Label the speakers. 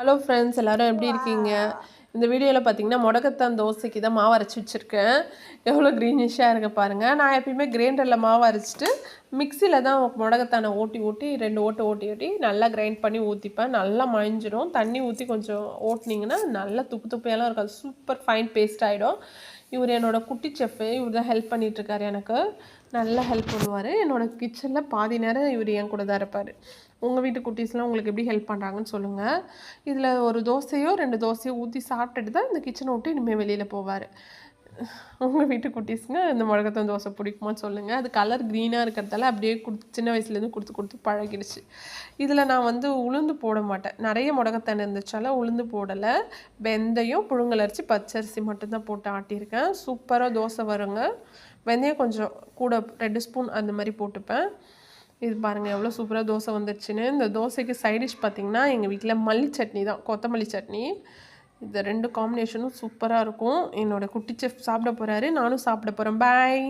Speaker 1: Hello friends எல்லாரும் எப்படி இருக்கீங்க? இந்த வீடியோவில் பார்த்தீங்கன்னா முடக்கத்தான் தோசைக்கு தான் மாவு அரைச்சி வச்சுருக்கேன். எவ்வளோ க்ரீனிஷாக இருக்க பாருங்கள் நான் எப்பயுமே கிரைண்டரில் மாவு அரைச்சிட்டு மிக்சியில் தான் முடக்கத்தானை ஓட்டி ஓட்டி ரெண்டு ஓட்டு ஓட்டி ஓட்டி நல்லா கிரைண்ட் பண்ணி ஊற்றிப்பேன் நல்லா மழிஞ்சிரும் தண்ணி ஊற்றி கொஞ்சம் ஓட்டினீங்கன்னா நல்லா துப்பு துப்பையெல்லாம் இருக்காது. சூப்பர் ஃபைன் பேஸ்ட் ஆகிடும் இவர் என்னோடய குட்டி செஃப்பு இவர் தான் ஹெல்ப் பண்ணிகிட்ருக்காரு எனக்கு. நல்லா ஹெல்ப் பண்ணுவார். என்னோட கிச்சனில் பாதி நேரம் இவர் என் கூட தான் இருப்பார். உங்கள் வீட்டு குட்டீஸ்லாம் உங்களுக்கு எப்படி ஹெல்ப் பண்ணுறாங்கன்னு சொல்லுங்கள் இதில் ஒரு தோசையோ ரெண்டு தோசையோ ஊற்றி சாப்பிட்டுட்டு தான் இந்த கிச்சனை விட்டு இனிமேல் வெளியில் போவார். உங்கள் வீட்டு குட்டீஸுங்க இந்த முழக்கத்தான் தோசை பிடிக்குமான்னு சொல்லுங்கள் அது கலர் க்ரீனாக இருக்கிறதால அப்படியே கொடுத்து சின்ன வயசுலேருந்து கொடுத்து கொடுத்து பழகிடுச்சு. இதில் நான் வந்து உளுந்து போட மாட்டேன். நிறைய முடக்கத்தான் இருந்துச்சால உளுந்து போடலை. வெந்தயம் புழுங்கலரிசி பச்சரிசி மட்டும்தான் போட்டு ஆட்டியிருக்கேன். சூப்பராக தோசை வருங்க. வெந்தயம் கொஞ்சம் கூட ரெண்டு ஸ்பூன் அந்த மாதிரி போட்டுப்பேன். இது பாருங்கள் எவ்வளோ சூப்பராக தோசை வந்துருச்சுன்னு. இந்த தோசைக்கு சைடிஷ் பார்த்திங்கன்னா எங்கள் வீட்டில் மல்லி சட்னி தான். கொத்தமல்லி சட்னி. இந்த ரெண்டு காம்பினேஷனும் சூப்பராக இருக்கும். என்னோடய குட்டி செஃப் சாப்பிட போகிறாரு நானும் சாப்பிட போகிறேன் பாய்